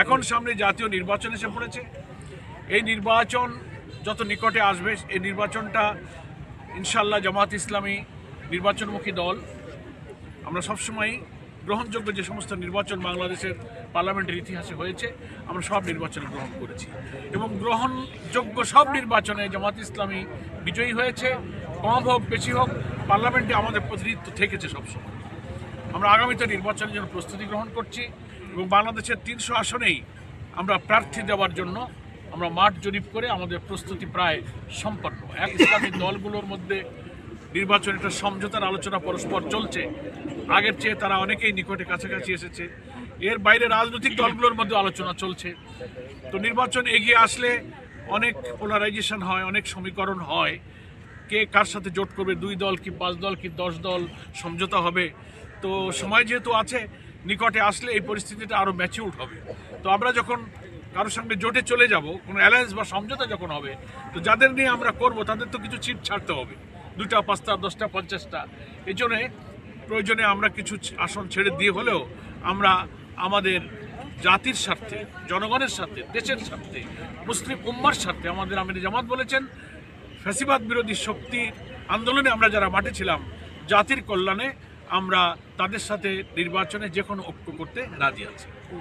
এখন সামনে জাতীয় নির্বাচন এসে পড়েছে। এই নির্বাচন যত নিকটে আসবে, এই নির্বাচনটা ইনশাল্লাহ জামাত ইসলামী নির্বাচনমুখী দল। আমরা সবসময় গ্রহণযোগ্য যে সমস্ত নির্বাচন বাংলাদেশের পার্লামেন্টের ইতিহাসে হয়েছে, আমরা সব নির্বাচনে গ্রহণ করেছি। এবং গ্রহণযোগ্য সব নির্বাচনে জামাত ইসলামী বিজয়ী হয়েছে। কম হোক, বেশি হোক, পার্লামেন্টে আমাদের প্রতিনিধিত্ব থেকেছে সবসময়। আমরা আগামীতে নির্বাচনের জন্য প্রস্তুতি গ্রহণ করছি এবং বাংলাদেশের তিনশো আসনেই আমরা প্রার্থী দেওয়ার জন্য আমরা মাঠ জরিপ করে আমাদের প্রস্তুতি প্রায় সম্পন্ন। এক ইসলামী দলগুলোর মধ্যে নির্বাচন একটা সমঝোতার আলোচনা পরস্পর চলছে। আগের চেয়ে তারা অনেকেই নিকটে কাছাকাছি এসেছে। এর বাইরে রাজনৈতিক দলগুলোর মধ্যে আলোচনা চলছে। তো নির্বাচন এগিয়ে আসলে অনেক পোলারাইজেশন হয়, অনেক সমীকরণ হয়। কে কার সাথে জোট করবে, দুই দল কি পাঁচ দল কি দশ দল, সমঝোতা হবে। তো সময় যেহেতু আছে, নিকটে আসলে এই পরিস্থিতিটা আরও ম্যাচিউর হবে। তো আমরা যখন কারোর সঙ্গে জোটে চলে যাব, কোনো অ্যালায়েন্স বা সমঝোতা যখন হবে, তো যাদের নিয়ে আমরা করব, তাদের তো কিছু চিট ছাড়তে হবে। দুটা, পাঁচটা, দশটা, পঞ্চাশটা। এই জন্যে প্রয়োজনে আমরা কিছু আসন ছেড়ে দিয়ে হলেও আমরা আমাদের জাতির স্বার্থে, জনগণের স্বার্থে, দেশের স্বার্থে, মুসলিম উম্মার স্বার্থে আমাদের আমির জামাত বলেছেন, ফ্যাসিবাদ বিরোধী শক্তি আন্দোলনে আমরা যারা মাঠে ছিলাম, জাতির কল্যাণে আমরা তাদের সাথে নির্বাচনে যে কোনো ঐক্য করতে রাজি আছি।